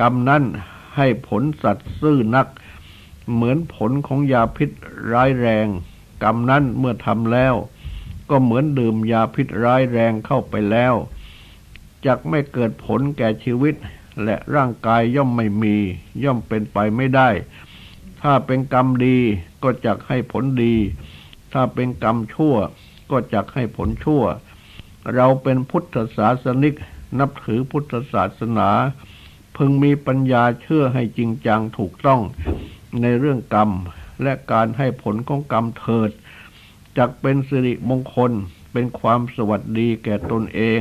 กรรมนั้นให้ผลสัตว์ซื่อนัก เหมือนผลของยาพิษร้ายแรง กรรมนั้นเมื่อทำแล้ว ก็เหมือนดื่มยาพิษร้ายแรงเข้าไปแล้วจักไม่เกิดผลแก่ชีวิต และร่างกายย่อมไม่มี ย่อมเป็นไปไม่ได้ ถ้าเป็นกรรมดีก็จักให้ผลดี ถ้าเป็นกรรมชั่ว ก็จักให้ผลชั่ว เราเป็นพุทธศาสนิก นับถือพุทธศาสนา พึงมีปัญญาเชื่อให้จริงจังถูกต้องในเรื่องกรรม และการให้ผลของกรรมเถิดจักเป็นสิริมงคลเป็นความสวัสดีแก่ตนเอง